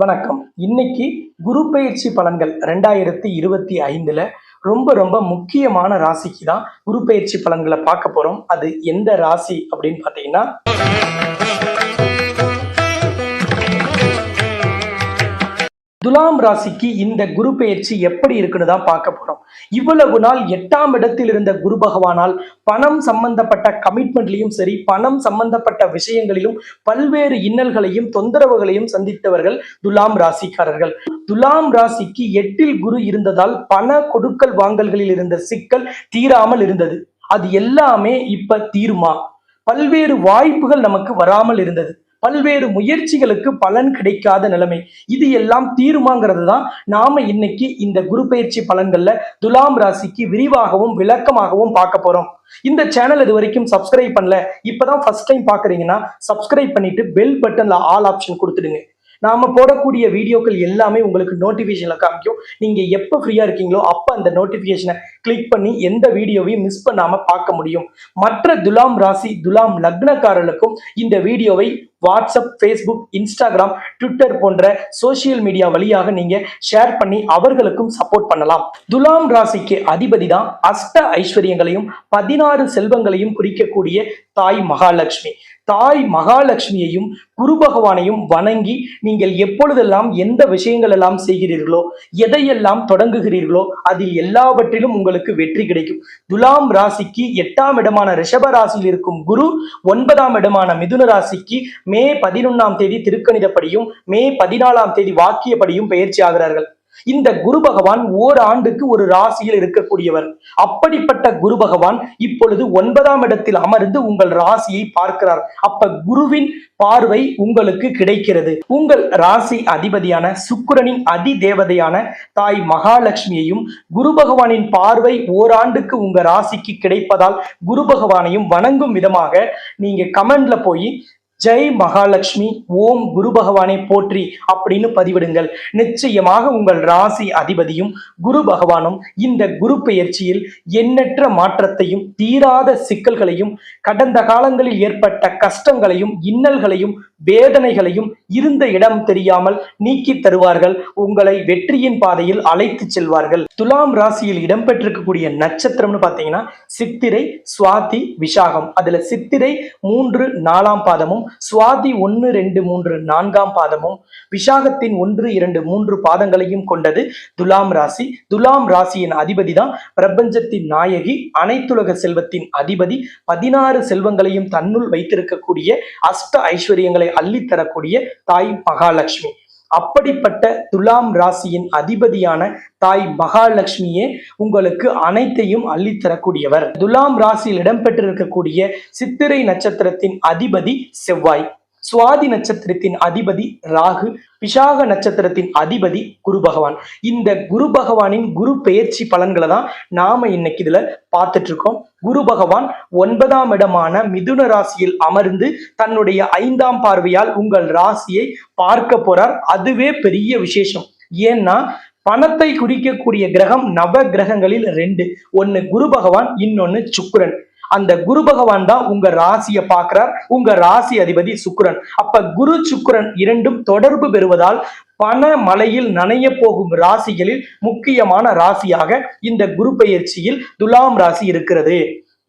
வணக்கம். இன்னைக்கு குரு பயிற்சி பலன்கள் ரெண்டாயிரத்தி இருபத்தி ஐந்துல ரொம்ப ரொம்ப முக்கியமான ராசிக்கு தான் குரு பயிற்சி பலன்களை பார்க்க போறோம். அது எந்த ராசி அப்படின்னு பார்த்தீங்கன்னா துலாம் ராசிக்கு இந்த குரு பெயர்ச்சி எப்படி இருக்குன்னு தான் பார்க்க போறோம். இவ்வளவு நாள் எட்டாம் இடத்தில் இருந்த குரு பகவானால் பணம் சம்பந்தப்பட்ட கமிட்மெண்ட்லையும் சரி பணம் சம்பந்தப்பட்ட விஷயங்களிலும் பல்வேறு இன்னல்களையும் தொந்தரவுகளையும் சந்தித்தவர்கள் துலாம் ராசிக்காரர்கள். துலாம் ராசிக்கு எட்டில் குரு இருந்ததால் பண கொடுக்கல் வாங்கல்களில் இருந்த சிக்கல் தீராமல் இருந்தது. அது எல்லாமே இப்ப தீருமா? பல்வேறு வாய்ப்புகள் நமக்கு வராமல் இருந்தது. பல்வேறு முயற்சிகளுக்கு பலன் கிடைக்காத நிலைமை. இது எல்லாம் தீருமாங்கிறது தான் நாம இன்னைக்கு இந்த குரு பயிற்சி பலன்கள்ல துலாம் ராசிக்கு விரிவாகவும் விளக்கமாகவும் பார்க்க போறோம். இந்த சேனல் இது வரைக்கும் சப்ஸ்கிரைப் பண்ணல. இப்பதான் ஃபர்ஸ்ட் டைம் பாக்குறீங்கன்னா சப்ஸ்கிரைப் பண்ணிட்டு பெல் பட்டன்ல ஆல் ஆப்ஷன் கொடுத்துடுங்க. நாம போடக்கூடிய வீடியோக்கள் எல்லாமே உங்களுக்கு நோட்டிஃபிகேஷன்ல காமிக்கும். நீங்க எப்போ ஃப்ரீயா இருக்கீங்களோ அப்ப அந்த நோட்டிஃபிகேஷனை கிளிக் பண்ணி எந்த வீடியோவையும் மிஸ் பண்ணாம பார்க்க முடியும். மற்ற துலாம் ராசி துலாம் லக்னக்காரர்களுக்கும் இந்த வீடியோவை வாட்ஸ்அப் ஃபேஸ்புக் இன்ஸ்டாகிராம் ட்விட்டர் போன்ற சோஷியல் மீடியா வழியாக நீங்க ஷேர் பண்ணி அவர்களுக்கும் சப்போர்ட் பண்ணலாம். துலாம் ராசிக்கு அதிபதி தான் அஷ்ட ஐஸ்வர்யங்களையும் பதினாறு செல்வங்களையும் குறிக்கக்கூடிய தாய் மகாலட்சுமி. தாய் மகாலட்சுமியையும் குரு பகவானையும் வணங்கி நீங்கள் எப்பொழுதெல்லாம் எந்த விஷயங்கள் எல்லாம் செய்கிறீர்களோ எதையெல்லாம் தொடங்குகிறீர்களோ அதில் எல்லாவற்றிலும் உங்களுக்கு வெற்றி கிடைக்கும். துலாம் ராசிக்கு எட்டாம் இடமான ரிஷப ராசியில் இருக்கும் குரு ஒன்பதாம் இடமான மிதுன ராசிக்கு மே பதினொன்னாம் தேதி திருக்கணிதப்படியும் மே பதினாலாம் தேதி வாக்கியப்படியும் பயிற்சி ஆகிறார்கள். இந்த குரு பகவான் ஓராண்டுக்கு ஒரு ராசியில் இருக்கக்கூடியவர். அப்படிப்பட்ட குரு பகவான் இப்பொழுது ஒன்பதாம் இடத்தில் அமர்ந்து உங்கள் ராசியை பார்க்கிறார். அப்ப குருவின் பார்வை உங்களுக்கு கிடைக்கிறது. உங்கள் ராசி அதிபதியான சுக்கிரனின் அதி தேவதையான தாய் மகாலட்சுமியையும் குரு பகவானின் பார்வை ஓராண்டுக்கு உங்க ராசிக்கு கிடைப்பதால் குரு பகவானையும் வணங்கும் விதமாக நீங்க கமெண்ட்ல போய் ஜெய் மகாலட்சுமி ஓம் குரு பகவானை போற்றி அப்படின்னு பதிவிடுங்கள். நிச்சயமாக உங்கள் ராசி அதிபதியும் குரு பகவானும் இந்த குரு பெயர்ச்சியில் எண்ணற்ற மாற்றத்தையும் தீராத சிக்கல்களையும் கடந்த காலங்களில் ஏற்பட்ட கஷ்டங்களையும் இன்னல்களையும் வேதனைகளையும் இருந்த இடம் தெரியாமல் நீக்கி தருவார்கள். உங்களை வெற்றியின் பாதையில் அழைத்து செல்வார்கள். துலாம் ராசியில் இடம்பெற்றிருக்கக்கூடிய நட்சத்திரம்னு பார்த்தீங்கன்னா சித்திரை சுவாதி விசாகம். அதுல சித்திரை மூன்று நாலாம் பாதமும் சுவாதி ஒன்று ரெண்டு மூன்று நான்காம் பாதமும் விசாகத்தின் ஒன்று இரண்டு மூன்று பாதங்களையும் கொண்டது துலாம் ராசி. துலாம் ராசியின் அதிபதி தான் பிரபஞ்சத்தின் நாயகி அனைத்துலக செல்வத்தின் அதிபதி பதினாறு செல்வங்களையும் தன்னுள் வைத்திருக்கக்கூடிய அஷ்ட ஐஸ்வர்யங்களை அள்ளித்தரக்கூடிய தாய் மகாலட்சுமி. அப்படிப்பட்ட துலாம் ராசியின் அதிபதியான தாய் மகாலட்சுமியே உங்களுக்கு அனைத்தையும் அள்ளித்தரக்கூடியவர் துலாம் ராசியில் இடம்பெற்றிருக்கக்கூடிய சித்திரை நட்சத்திரத்தின் அதிபதி செவ்வாய். சுவாதி நட்சத்திரத்தின் அதிபதி ராகு பிசாக நட்சத்திரத்தின் அதிபதி குரு பகவான். இந்த குரு பகவானின் குரு பெயர்ச்சி பலன்களை தான் நாம இன்னைக்கு இதுல பார்த்துட்டு இருக்கோம் குரு பகவான் ஒன்பதாம் இடமான மிதுன ராசியில் அமர்ந்து தன்னுடைய ஐந்தாம் பார்வையால் உங்கள் ராசியை பார்க்க போறார். அதுவே பெரிய விசேஷம். ஏன்னா பணத்தை குறிக்கக்கூடிய கிரகம் நவ கிரகங்களில் ரெண்டு. ஒன்னு குரு பகவான் இன்னொன்னு சுக்கிரன். அந்த குரு பகவான் தான் உங்க ராசியை பார்க்கிறார். உங்க ராசி அதிபதி சுக்கரன். அப்ப குரு சுக்கரன் இரண்டும் தொடர்பு பெறுவதால் பண மலையில் நனைய போகும் ராசிகளில் முக்கியமான ராசியாக இந்த குரு பெயர்ச்சியில் துலாம் ராசி இருக்கிறது.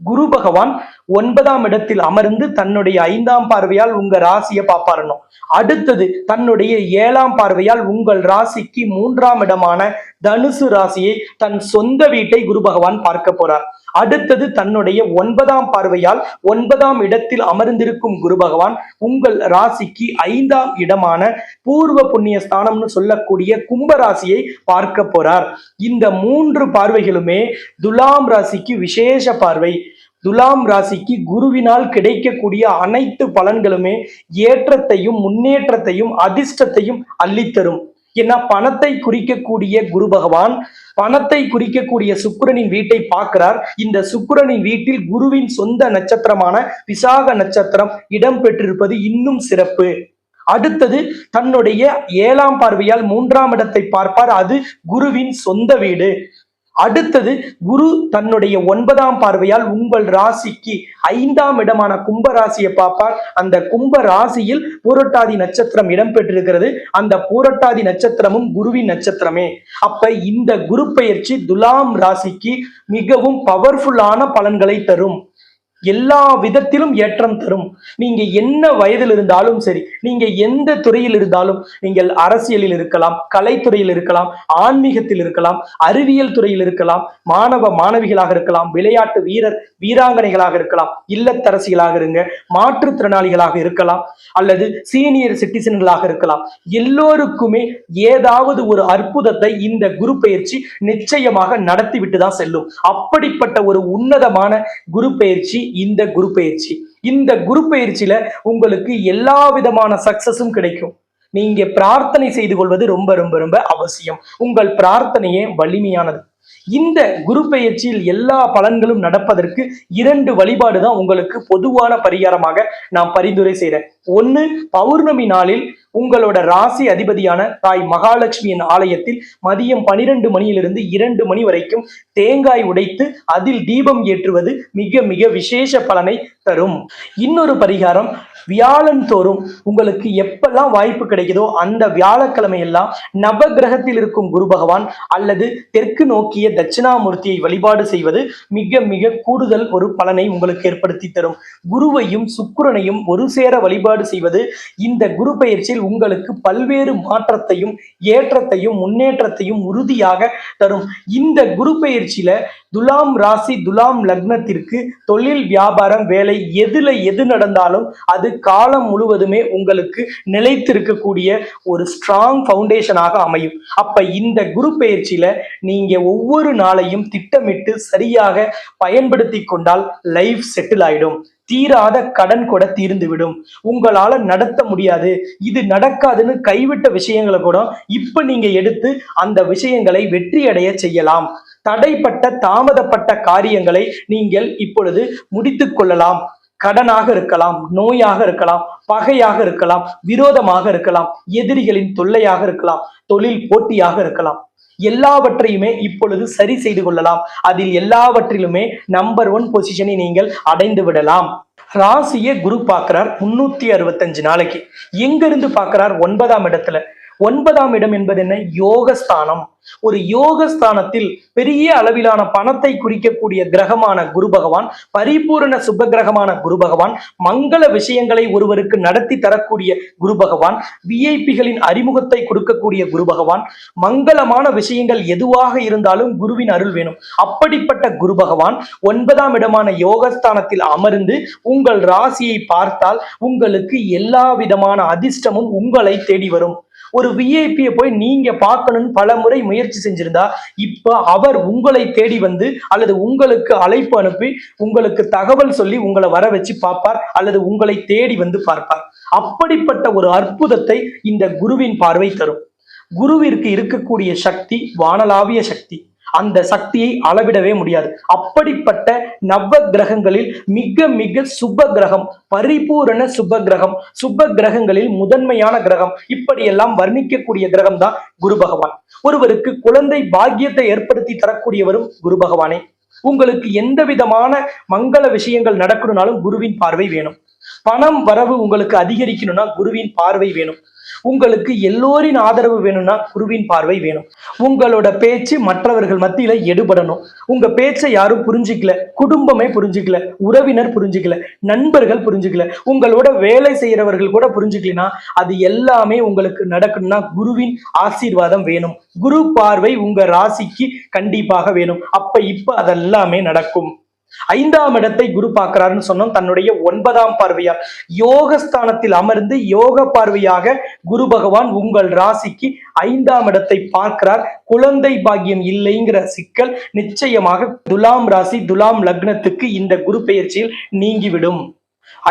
குரு பகவான் ஒன்பதாம் இடத்தில் அமர்ந்து தன்னுடைய ஐந்தாம் பார்வையால் உங்க ராசியை பார்ப்பாரணும். அடுத்தது தன்னுடைய ஏழாம் பார்வையால் உங்கள் ராசிக்கு மூன்றாம் இடமான தனுசு ராசியை தன் சொந்த வீட்டை குரு பகவான் பார்க்க போறார். அடுத்தது தன்னுடைய ஒன்பதாம் பார்வையால் ஒன்பதாம் இடத்தில் அமர்ந்திருக்கும் குரு பகவான் உங்கள் ராசிக்கு ஐந்தாம் இடமான பூர்வ புண்ணிய ஸ்தானம்னு சொல்லக்கூடிய கும்ப ராசியை பார்க்க போறார். இந்த மூன்று பார்வைகளுமே துலாம் ராசிக்கு விசேஷ பார்வை. துலாம் ராசிக்கு குருவினால் கிடைக்கக்கூடிய அனைத்து பலன்களுமே ஏற்றத்தையும் முன்னேற்றத்தையும் அதிர்ஷ்டத்தையும் அள்ளித்தரும். ஏன்னா பணத்தை குறிக்கக்கூடிய குரு பகவான் பணத்தை குறிக்கக்கூடிய சுக்கிரனின் வீட்டை பார்க்கிறார். இந்த சுக்கிரனின் வீட்டில் குருவின் சொந்த நட்சத்திரமான விசாக நட்சத்திரம் இடம்பெற்றிருப்பது இன்னும் சிறப்பு. அடுத்தது தன்னுடைய ஏழாம் பார்வையால் மூன்றாம் இடத்தை பார்ப்பார். அது குருவின் சொந்த வீடு. அடுத்தது குரு தன்னுடைய ஒன்பதாம் பார்வையால் உங்கள் ராசிக்கு ஐந்தாம் இடமான கும்ப ராசியை பார்ப்பார். அந்த கும்ப ராசியில் பூரட்டாதி நட்சத்திரம் இடம்பெற்றிருக்கிறது அந்த பூரட்டாதி நட்சத்திரமும் குருவின் நட்சத்திரமே. அப்ப இந்த குரு பெயர்ச்சி துலாம் ராசிக்கு மிகவும் பவர்ஃபுல்லான பலன்களை தரும். எல்லா விதத்திலும் ஏற்றம் தரும். நீங்க என்ன வயதில் இருந்தாலும் சரி நீங்க எந்த துறையில் இருந்தாலும் நீங்கள் அரசியலில் இருக்கலாம் கலைத்துறையில் இருக்கலாம் ஆன்மீகத்தில் இருக்கலாம் அறிவியல் துறையில் இருக்கலாம் மாணவ மாணவிகளாக இருக்கலாம் விளையாட்டு வீரர் வீராங்கனைகளாக இருக்கலாம் இல்லத்தரசிகளாக இருங்க மாற்றுத்திறனாளிகளாக இருக்கலாம் அல்லது சீனியர் சிட்டிசன்களாக இருக்கலாம். எல்லோருக்குமே ஏதாவது ஒரு அற்புதத்தை இந்த குரு பயிற்சி நிச்சயமாக நடத்திவிட்டு தான் செல்லும். அப்படிப்பட்ட ஒரு உன்னதமான குரு பயிற்சி இந்த குரு பயிற்சி. இந்த குரு பயிற்சியில உங்களுக்கு எல்லா விதமான சக்சஸும் கிடைக்கும். நீங்க பிரார்த்தனை செய்து கொள்வது ரொம்ப ரொம்ப ரொம்ப அவசியம். உங்கள் பிரார்த்தனையே வலிமையானது. இந்த குரு பெயர்ச்சியில் எல்லா பலன்களும் நடப்பதற்கு இரண்டு வழிபாடு தான் உங்களுக்கு பொதுவான பரிகாரமாக நான் பரிந்துரை செய்கிறேன் ஒன்று பௌர்ணமி நாளில் உங்களோட ராசி அதிபதியான தாய் மகாலட்சுமியின் ஆலயத்தில் மதியம் பனிரெண்டு மணியிலிருந்து இரண்டு மணி வரைக்கும் தேங்காய் உடைத்து அதில் தீபம் ஏற்றுவது மிக மிக விசேஷ பலனை தரும். இன்னொரு பரிகாரம் வியாழன் தோறும் உங்களுக்கு எப்பெல்லாம் வாய்ப்பு கிடைக்குதோ அந்த வியாழக்கிழமை எல்லாம் நவகிரகத்தில் இருக்கும் குரு பகவான் அல்லது தெற்கு நோக்கிய தட்சிணாமூர்த்தியை வழிபாடு செய்வது மிக மிக கூடுதல் ஒரு பலனை உங்களுக்கு ஏற்படுத்தி தரும். குருவையும் சுக்கிரனையும் ஒரு சேர வழிபாடு செய்வது இந்த குரு பயிற்சியில் உங்களுக்கு பல்வேறு மாற்றத்தையும் ஏற்றத்தையும் முன்னேற்றத்தையும் உறுதியாக தரும். இந்த குரு பயிற்சியில துலாம் ராசி துலாம் லக்னத்திற்கு தொழில் வியாபாரம் வேலை எதுல எது நடந்தாலும் அது காலம் முழுவதுமே உங்களுக்கு நிலைத்திருக்கக்கூடிய ஒரு ஸ்ட்ராங் ஃபவுண்டேஷனாக அமையும். அப்ப இந்த குரு பெயர்ச்சியில நீங்க ஒவ்வொரு நாளையும் திட்டமிட்டு சரியாக பயன்படுத்தி கொண்டால் லைஃப் செட்டில் ஆயிடும். தீராத கடன் கூட தீர்ந்துவிடும் உங்களால நடத்த முடியாது. இது நடக்காதுன்னு கைவிட்ட விஷயங்களை கூட இப்ப நீங்க எடுத்து அந்த விஷயங்களை வெற்றியடைய செய்யலாம். தடைப்பட்ட தாமதப்பட்ட காரியங்களை நீங்கள் இப்பொழுது முடித்துக் கொள்ளலாம். கடனாக இருக்கலாம் நோயாக இருக்கலாம் பகையாக இருக்கலாம் விரோதமாக இருக்கலாம் எதிரிகளின் தொல்லையாக இருக்கலாம் தொழில் போட்டியாக இருக்கலாம். எல்லாவற்றையுமே இப்பொழுது சரி செய்து கொள்ளலாம். அதில் எல்லாவற்றிலுமே நம்பர் ஒன் பொசிஷனை நீங்கள் அடைந்து விடலாம். ராசியை குரு பார்க்கிறார் முன்னூத்தி அறுபத்தஞ்சு நாளைக்கு. எங்க இருந்து பார்க்கிறார்? ஒன்பதாம் இடத்துல. ஒன்பதாம் இடம் என்பது என்ன? யோகஸ்தானம். ஒரு யோகஸ்தானத்தில் பெரிய அளவிலான பணத்தை குறிக்கக்கூடிய கிரகமான குரு பகவான் பரிபூரண சுப கிரகமான குரு பகவான் மங்கள விஷயங்களை ஒருவருக்கு நடத்தி தரக்கூடிய குரு பகவான் விஐபிகளின் அறிமுகத்தை கொடுக்கக்கூடிய குரு பகவான் மங்களமான விஷயங்கள் எதுவாக இருந்தாலும் குருவின் அருள் வேணும். அப்படிப்பட்ட குரு பகவான் ஒன்பதாம் இடமான யோகஸ்தானத்தில் அமர்ந்து உங்கள் ராசியை பார்த்தால் உங்களுக்கு எல்லா விதமான அதிர்ஷ்டமும் உங்களை தேடி வரும். ஒரு விஐபியை போய் நீங்க பார்க்கணும்னு பல முறை முயற்சி செஞ்சிருந்தா இப்ப அவர் உங்களை தேடி வந்து அல்லது உங்களுக்கு அழைப்பு அனுப்பி உங்களுக்கு தகவல் சொல்லி உங்களை வர வச்சு பார்ப்பார் அல்லது உங்களை தேடி வந்து பார்ப்பார். அப்படிப்பட்ட ஒரு அற்புதத்தை இந்த குருவின் பார்வை தரும். குருவிற்கு இருக்கக்கூடிய சக்தி வானலாவிய சக்தி. அந்த சக்தியை அளவிடவே முடியாது. அப்படிப்பட்ட நவ கிரகங்களில் மிக மிக சுப கிரகம் பரிபூரண சுப கிரகம் சுப கிரகங்களில் முதன்மையான கிரகம் இப்படியெல்லாம் வர்ணிக்கக்கூடிய கிரகம் தான் குரு பகவான். ஒருவருக்கு குழந்தை பாக்கியத்தை ஏற்படுத்தி தரக்கூடியவரும் குரு பகவானே. உங்களுக்கு எந்த விதமான மங்கள விஷயங்கள் நடக்கணும்னாலும் குருவின் பார்வை வேணும். பணம் வரவு உங்களுக்கு அதிகரிக்கணும்னா குருவின் பார்வை வேணும். உங்களுக்கு எல்லோரின் ஆதரவு வேணும்னா குருவின் பார்வை வேணும். உங்களோட பேச்சு மற்றவர்கள் மத்தியில எடுபடணும். உங்க பேச்சை யாரும் புரிஞ்சிக்கல குடும்பமே புரிஞ்சிக்கல உறவினர் புரிஞ்சிக்கல நண்பர்கள் புரிஞ்சிக்கல உங்களோட வேலை செய்யறவர்கள் கூட புரிஞ்சுக்கலனா அது எல்லாமே உங்களுக்கு நடக்கணும்னா குருவின் ஆசீர்வாதம் வேணும். குரு பார்வை உங்க ராசிக்கு கண்டிப்பாக வேணும். அப்ப இப்ப அதெல்லாமே நடக்கும். ஐந்தாம் இடத்தை குரு பார்க்கிறாருன்னு சொன்னோம். தன்னுடைய ஒன்பதாம் பார்வையால் யோகஸ்தானத்தில் அமர்ந்து யோக பார்வையாக குரு பகவான் உங்கள் ராசிக்கு ஐந்தாம் இடத்தை பார்க்கிறார். குழந்தை பாக்கியம் இல்லைங்கிற சிக்கல் நிச்சயமாக துலாம் ராசி துலாம் லக்னத்துக்கு இந்த குரு பெயர்ச்சியில் நீங்கிவிடும்.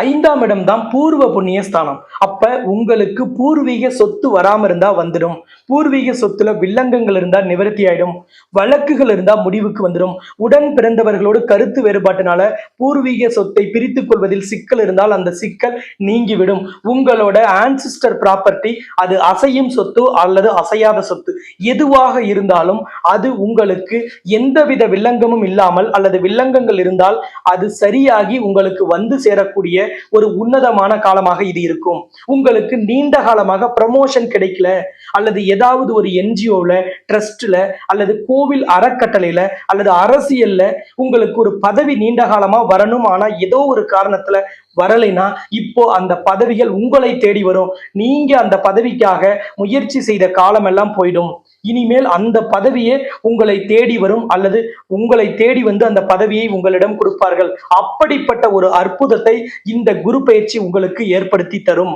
ஐந்தாம் இடம் தான் பூர்வ புண்ணிய ஸ்தானம். அப்ப உங்களுக்கு பூர்வீக சொத்து வராம இருந்தா வந்துடும். பூர்வீக சொத்துல வில்லங்கங்கள் இருந்தா நிவர்த்தி ஆயிடும். வழக்குகள் இருந்தா முடிவுக்கு வந்துடும் உடன் பிறந்தவர்களோடு கருத்து வேறுபாட்டினால பூர்வீக சொத்தை பிரித்துக் கொள்வதில் சிக்கல் இருந்தால் அந்த சிக்கல் நீங்கிவிடும். உங்களோட ஆன்சிஸ்டர் ப்ராப்பர்ட்டி அது அசையும் சொத்து அல்லது அசையாத சொத்து எதுவாக இருந்தாலும் அது உங்களுக்கு எந்தவித வில்லங்கமும் இல்லாமல் அல்லது வில்லங்கங்கள் இருந்தால் அது சரியாகி உங்களுக்கு வந்து சேரக்கூடிய ஒரு உன்னதமான காலமாக இது இருக்கும். உங்களுக்கு நீண்ட காலமாக ப்ரமோஷன் கிடைக்கல அல்லது ஏதாவது ஒரு என்ஜிஓல ட்ரஸ்ட்ல அல்லது கோவில் அறக்கட்டளையில அல்லது அரசியல்ல உங்களுக்கு ஒரு பதவி நீண்ட காலமா வரணும் ஆனா ஏதோ ஒரு காரணத்துல வரலைன்னா இப்போ அந்த பதவிகள் உங்களை தேடி வரும். நீங்க அந்த பதவிக்காக முயற்சி செய்த காலமெல்லாம் போயிடும். இனிமேல் அந்த பதவியே உங்களை தேடி வரும் அல்லது உங்களை தேடி வந்து அந்த பதவியை உங்களிடம் கொடுப்பார்கள். அப்படிப்பட்ட ஒரு அற்புதத்தை இந்த குரு பயிற்சி உங்களுக்கு ஏற்படுத்தி தரும்.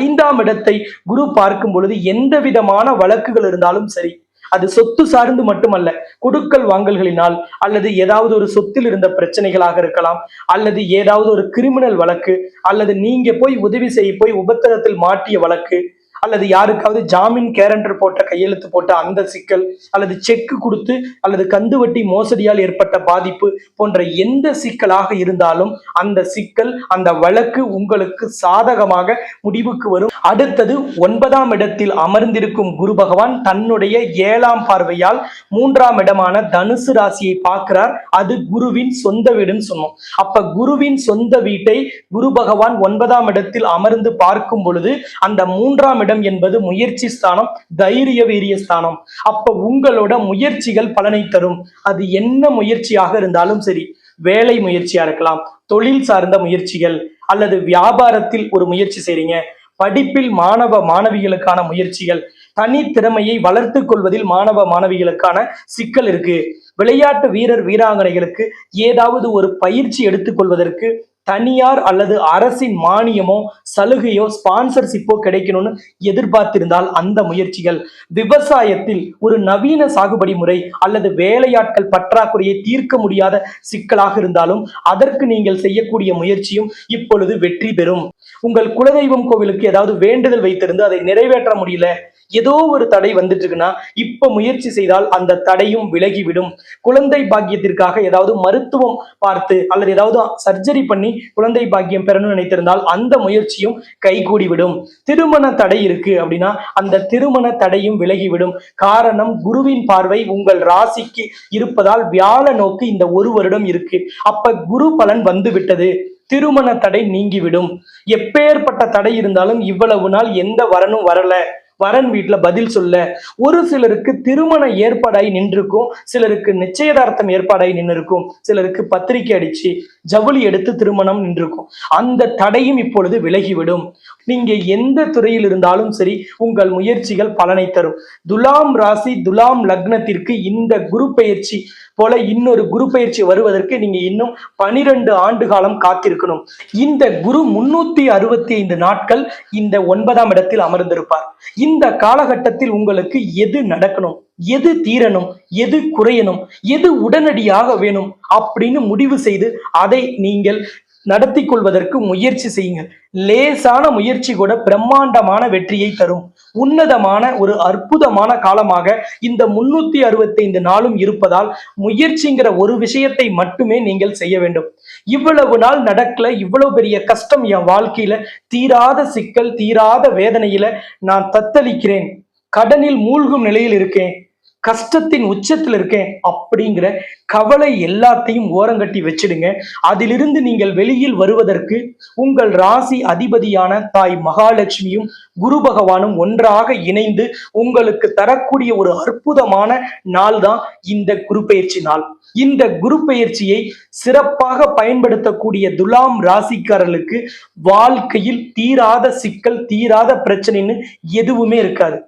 ஐந்தாம் இடத்தை குரு பார்க்கும் பொழுது எந்த விதமான வழக்குகள் இருந்தாலும் சரி அது சொத்து சார்ந்து மட்டுமல்ல குடுக்கல் வாங்கல்களினால் அல்லது ஏதாவது ஒரு சொத்தில் இருந்த பிரச்சனைகளாக இருக்கலாம் அல்லது ஏதாவது ஒரு கிரிமினல் வழக்கு அல்லது நீங்க போய் உதவி செய்ய போய் உபத்திரத்தில் மாட்டிய வழக்கு அல்லது யாருக்காவது ஜாமீன் கேரண்டர் போட்ட கையெழுத்து போட்ட அந்த சிக்கல் அல்லது செக்கு கொடுத்து அல்லது கந்து வட்டி மோசடியால் ஏற்பட்ட பாதிப்பு போன்ற எந்த சிக்கலாக இருந்தாலும் அந்த சிக்கல் அந்த வழக்கு உங்களுக்கு சாதகமாக முடிவுக்கு வரும். அடுத்தது ஒன்பதாம் இடத்தில் அமர்ந்திருக்கும் குரு பகவான் தன்னுடைய ஏழாம் பார்வையால் மூன்றாம் இடமான தனுசு ராசியை பார்க்கிறார். அது குருவின் சொந்த வீடுன்னு சொன்னோம். அப்ப குருவின் சொந்த வீட்டை குரு பகவான் ஒன்பதாம் இடத்தில் அமர்ந்து பார்க்கும் பொழுது அந்த மூன்றாம் இடம் என்பது முயற்சி ஸ்தானம் தைரிய வீரிய ஸ்தானம். அப்ப உங்களோட முயற்சிகள் பலனை தரும். அது என்ன முயற்சியாக இருந்தாலும் சரி வேலை முயற்சியா இருக்கலாம் தொழில் சார்ந்த முயற்சிகள் அல்லது வியாபாரத்தில் ஒரு முயற்சி செய்றீங்க படிப்பில் மாணவ மாணவிகளுக்கான முயற்சிகள் தனி திறமையை வளர்த்து கொள்வதில் மாணவ மாணவிகளுக்கான சிக்கல் இருக்கு. விளையாட்டு வீரர் வீராங்கனைகளுக்கு ஏதாவது ஒரு பயிற்சி எடுத்துக்கொள்வதற்கு தனியார் அல்லது அரசின் மானியமோ சலுகையோ ஸ்பான்சர்ஷிப்போ கிடைக்கணும்னு எதிர்பார்த்திருந்தால் அந்த முயற்சிகள். விவசாயத்தில் ஒரு நவீன சாகுபடி முறை அல்லது வேலையாட்கள் பற்றாக்குறையை தீர்க்க முடியாத சிக்கலாக இருந்தாலும் அதற்கு நீங்கள் செய்யக்கூடிய முயற்சியும் இப்பொழுது வெற்றி பெறும். உங்கள் குலதெய்வம் கோவிலுக்கு ஏதாவது வேண்டுதல் வைத்திருந்து அதை நிறைவேற்ற முடியல. ஏதோ ஒரு தடை வந்துட்டு இருக்குன்னா இப்ப முயற்சி செய்தால் அந்த தடையும் விலகிவிடும். குழந்தை பாக்கியத்திற்காக ஏதாவது மருத்துவம் பார்த்து அல்லது ஏதாவது சர்ஜரி பண்ணி குழந்தை பாக்கியம் பெறணும்னு நினைத்திருந்தால் அந்த முயற்சியும் கைகூடிவிடும். திருமண தடை இருக்கு அப்படின்னா அந்த திருமண தடையும் விலகிவிடும். காரணம் குருவின் பார்வை உங்கள் ராசிக்கு இருப்பதால் வியாழ நோக்கு இந்த ஒரு வருடம் இருக்கு. அப்ப குரு பலன் வந்து விட்டது திருமண தடை நீங்கிவிடும். எப்பேற்பட்ட தடை இருந்தாலும் இவ்வளவு நாள் எந்த வரனும் வரல. வரன் வீட்டுல பதில் சொல்ல ஒரு சிலருக்கு திருமண ஏற்பாடாகி நின்றுக்கும் சிலருக்கு நிச்சயதார்த்தம் ஏற்பாடாகி நின்றுருக்கும் சிலருக்கு பத்திரிக்கை அடிச்சு ஜவுளி எடுத்து திருமணம் நின்றுருக்கும். அந்த தடையும் இப்பொழுது விலகிவிடும். நீங்க எந்த துறையில் இருந்தாலும் சரி உங்கள் முயற்சிகள் பலனை தரும். துலாம் ராசி துலாம் லக்னத்திற்கு இந்த குரு பயிற்சி போல இன்னொரு குரு பயிற்சி வருவதற்கு நீங்க இன்னும் பனிரெண்டு ஆண்டு காலம் காத்திருக்கணும். இந்த குரு முன்னூத்தி அறுபத்தி ஐந்து நாட்கள் இந்த ஒன்பதாம் இடத்தில் அமர்ந்திருப்பார். இந்த காலகட்டத்தில் உங்களுக்கு எது நடக்கணும்? எது தீரணும்? எது குறையணும்? எது உடனடியாக வேணும்? அப்படின்னு முடிவு செய்து அதை நீங்கள் நடத்தி கொள்வதற்கு முயற்சி செய்யுங்கள். லேசான முயற்சி கூட பிரம்மாண்டமான வெற்றியை தரும். உன்னதமான ஒரு அற்புதமான காலமாக இந்த முன்னூத்தி அறுபத்தைந்து நாளும் இருப்பதால் முயற்சிங்கிற ஒரு விஷயத்தை மட்டுமே நீங்கள் செய்ய வேண்டும். இவ்வளவு நாள் நடக்கல இவ்வளவு பெரிய கஷ்டம் என் வாழ்க்கையில தீராத சிக்கல் தீராத வேதனையில நான் தத்தளிக்கிறேன். கடனில் மூழ்கும் நிலையில் இருக்கேன். கஷ்டத்தின் உச்சத்தில் இருக்கேன் அப்படிங்கிற கவலை எல்லாத்தையும் ஓரங்கட்டி வச்சிடுங்க. அதிலிருந்து நீங்கள் வெளியில் வருவதற்கு உங்கள் ராசி அதிபதியான தாய் மகாலட்சுமியும் குரு பகவானும் ஒன்றாக இணைந்து உங்களுக்கு தரக்கூடிய ஒரு அற்புதமான நாள் தான் இந்த குரு பயிற்சி நாள். இந்த குரு பயிற்சியை சிறப்பாக பயன்படுத்தக்கூடிய துலாம் ராசிக்காரர்களுக்கு வாழ்க்கையில் தீராத சிக்கல் தீராத பிரச்சனைன்னு எதுவுமே இருக்காது.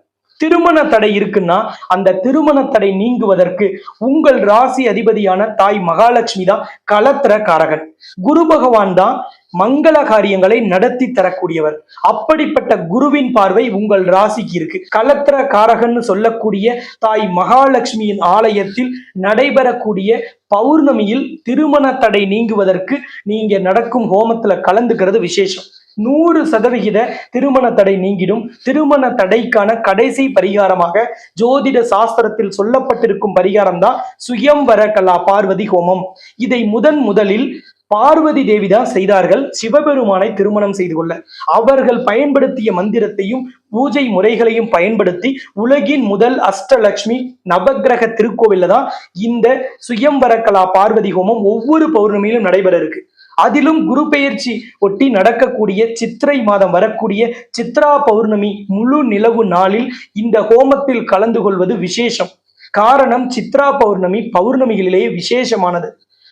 திருமண தடை இருக்குன்னா அந்த திருமண தடை நீங்குவதற்கு உங்கள் ராசி அதிபதியான தாய் மகாலட்சுமி தான் களத்திர காரகன் குரு பகவான் தான் மங்கள காரியங்களை நடத்தி தரக்கூடியவர். அப்படிப்பட்ட குருவின் பார்வை உங்கள் ராசிக்கு இருக்கு. களத்திர காரகன்னு சொல்லக்கூடிய தாய் மகாலட்சுமியின் ஆலயத்தில் நடைபெறக்கூடிய பௌர்ணமியில் திருமண தடை நீங்குவதற்கு நீங்க நடக்கும் ஹோமத்துல கலந்துக்கிறது விசேஷம். நூறு சதவிகித திருமண தடை நீங்கிடும். திருமண தடைக்கான கடைசி பரிகாரமாக ஜோதிட சாஸ்திரத்தில் சொல்லப்பட்டிருக்கும் பரிகாரம் தான் சுயம்வர கலா பார்வதி ஹோமம். இதை முதன் முதலில் பார்வதி தேவிதான் செய்தார்கள். சிவபெருமானை திருமணம் செய்து கொள்ள. அவர்கள் பயன்படுத்திய மந்திரத்தையும் பூஜை முறைகளையும் பயன்படுத்தி உலகின் முதல் அஷ்டலட்சுமி நவக்கிரக திருக்கோவில்ல தான் இந்த சுயம்பரக்கலா பார்வதி ஹோமம் ஒவ்வொரு பௌர்ணமியிலும் நடைபெற இருக்கு. அதிலும் குரு பெயர்ச்சி ஒட்டி நடக்கக்கூடிய சித்திரை மாதம் வரக்கூடிய சித்ரா பௌர்ணமி முழு நிலவு நாளில் இந்த ஹோமத்தில் கலந்து கொள்வது விசேஷம். காரணம் சித்ரா பௌர்ணமி பௌர்ணமிகளிலேயே விசேஷமானது.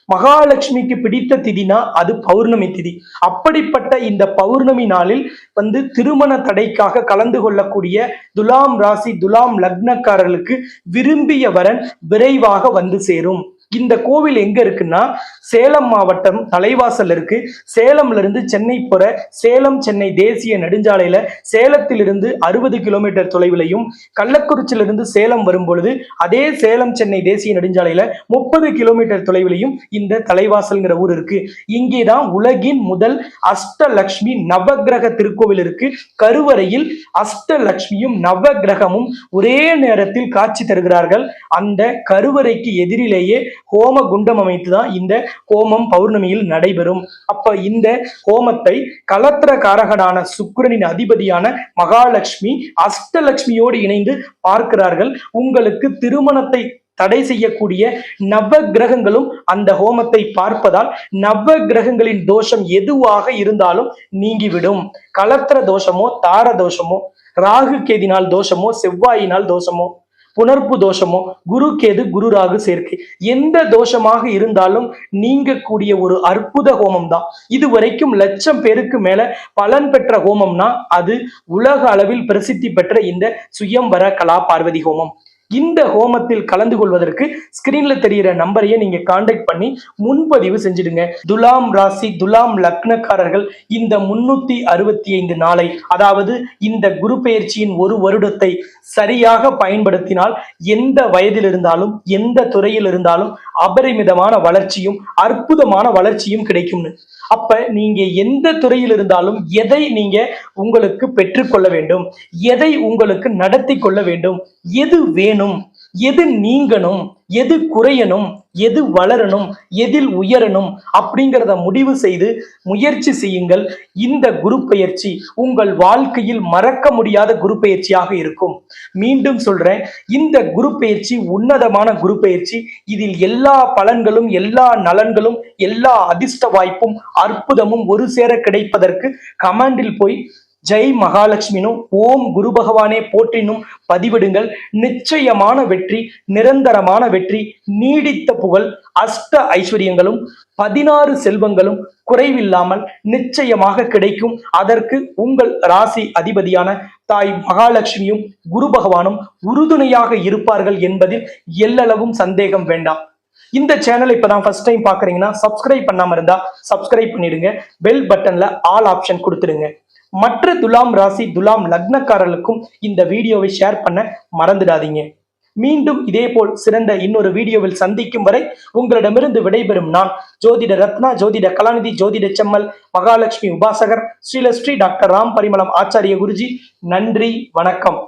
மகாலட்சுமிக்கு பிடித்த திதினா அது பௌர்ணமி திதி. அப்படிப்பட்ட இந்த பௌர்ணமி நாளில் வந்து திருமண தடைக்காக கலந்து கொள்ளக்கூடிய துலாம் ராசி துலாம் லக்னக்காரர்களுக்கு விரும்பிய வரன் விரைவாக வந்து சேரும். இந்த கோவில் எங்க இருக்குன்னா சேலம் மாவட்டம் தலைவாசல் இருக்கு. சேலம்ல இருந்து சென்னை போற சேலம் சென்னை தேசிய நெடுஞ்சாலையில சேலத்திலிருந்து அறுபது கிலோமீட்டர் தொலைவிலையும் கள்ளக்குறிச்சியிலிருந்து சேலம் வரும் பொழுது அதே சேலம் சென்னை தேசிய நெடுஞ்சாலையில முப்பது கிலோமீட்டர் தொலைவிலையும் இந்த தலைவாசல்ங்கிற ஊர் இருக்கு. இங்கேதான் உலகின் முதல் அஷ்டலக்ஷ்மி நவக்கிரக திருக்கோவில் இருக்கு. கருவறையில் அஷ்டலக்ஷ்மியும் நவக்கிரகமும் ஒரே நேரத்தில் காட்சி தருகிறார்கள். அந்த கருவறைக்கு எதிரிலேயே ஹோம குண்டம் அமைத்து தான் இந்த ஹோமம் பௌர்ணமியில் நடைபெறும். அப்ப இந்த ஹோமத்தை கலத்திர காரகனான சுக்கிரனின் அதிபதியான மகாலட்சுமி அஷ்டலட்சுமியோடு இணைந்து பார்க்கிறார்கள். உங்களுக்கு திருமணத்தை தடை செய்யக்கூடிய நவ கிரகங்களும் அந்த ஹோமத்தை பார்ப்பதால் நவ கிரகங்களின் தோஷம் எதுவாக இருந்தாலும் நீங்கிவிடும். கலத்திர தோஷமோ தார தோஷமோ ராகு கேதினால் தோஷமோ செவ்வாயினால் தோஷமோ புணர்ப்பு தோஷமோ குரு கேது குரு ராகு சேர்க்கை எந்த தோஷமாக இருந்தாலும் நீங்கக்கூடிய ஒரு அற்புத ஹோமம் தான் இது வரைக்கும் லட்சம் பேருக்கு மேல பலன் பெற்ற ஹோமம்னா அது உலக அளவில் பிரசித்தி பெற்ற இந்த சுயம்வர கலா பார்வதி ஹோமம். இந்த ஹோமத்தில் கலந்து கொள்வதற்கு ஸ்கிரீன்ல தெரியிற நம்பரையே நீங்க காண்டாக்ட் பண்ணி முன்பதிவு செஞ்சிடுங்க. துலாம் ராசி துலாம் லக்னக்காரர்கள் இந்த முன்னூத்தி அறுபத்தி ஐந்து நாளை அதாவது இந்த குரு பெயர்ச்சியின் ஒரு வருடத்தை சரியாக பயன்படுத்தினால் எந்த வயதில் இருந்தாலும் எந்த துறையில் இருந்தாலும் அபரிமிதமான வளர்ச்சியும் அற்புதமான வளர்ச்சியும் கிடைக்கும்னு. அப்ப நீங்க எந்த துறையில் இருந்தாலும் எதை நீங்க உங்களுக்கு பெற்றுக்கொள்ள வேண்டும்? எதை உங்களுக்கு நடத்தி கொள்ள வேண்டும்? எது வேணும்? எது நீங்கணும் எது குறையணும் எது வளரணும் எதில் உயரணும் அப்படிங்கிறத முடிவு செய்து முயற்சி செய்யுங்கள். இந்த குரு பயிற்சி உங்கள் வாழ்க்கையில் மறக்க முடியாத குரு பயிற்சியாக இருக்கும். மீண்டும் சொல்றேன் இந்த குரு பயிற்சி உன்னதமான குரு பயிற்சி. இதில் எல்லா பலன்களும் எல்லா நலன்களும் எல்லா அதிர்ஷ்ட வாய்ப்பும் அற்புதமும் ஒரு சேர கிடைப்பதற்கு கமாண்டில் போய் ஜெய் மகாலட்சுமினும் ஓம் குரு பகவானே போற்றினும் பதிவிடுங்கள். நிச்சயமான வெற்றி நிரந்தரமான வெற்றி நீடித்த புகழ் அஷ்ட ஐஸ்வர்யங்களும் பதினாறு செல்வங்களும் குறைவில்லாமல் நிச்சயமாக கிடைக்கும். அதற்கு உங்கள் ராசி அதிபதியான தாய் மகாலட்சுமியும் குரு பகவானும் உறுதுணையாக இருப்பார்கள் என்பதில் எல்லளவும் சந்தேகம் வேண்டாம். இந்த சேனல் இப்பதான் ஃபர்ஸ்ட் டைம் பாக்குறீங்கன்னா சப்ஸ்கிரைப் பண்ணாம இருந்தா சப்ஸ்கிரைப் பண்ணிடுங்க. பெல் பட்டன்ல ஆல் ஆப்ஷன் கொடுத்துடுங்க. மற்ற துலாம் ராசி துலாம் லக்னக்காரர்களுக்கும் இந்த வீடியோவை ஷேர் பண்ண மறந்துடாதீங்க. மீண்டும் இதேபோல் சிறந்த இன்னொரு வீடியோவில் சந்திக்கும் வரை உங்களிடமிருந்து விடைபெறும் நான் ஜோதிட ரத்னா ஜோதிட கலாநிதி ஜோதிட செம்மல் மகாலட்சுமி உபாசகர் ஸ்ரீலஸ்ரீ டாக்டர் ராம் பரிமளம் ஆச்சாரிய குருஜி. நன்றி வணக்கம்.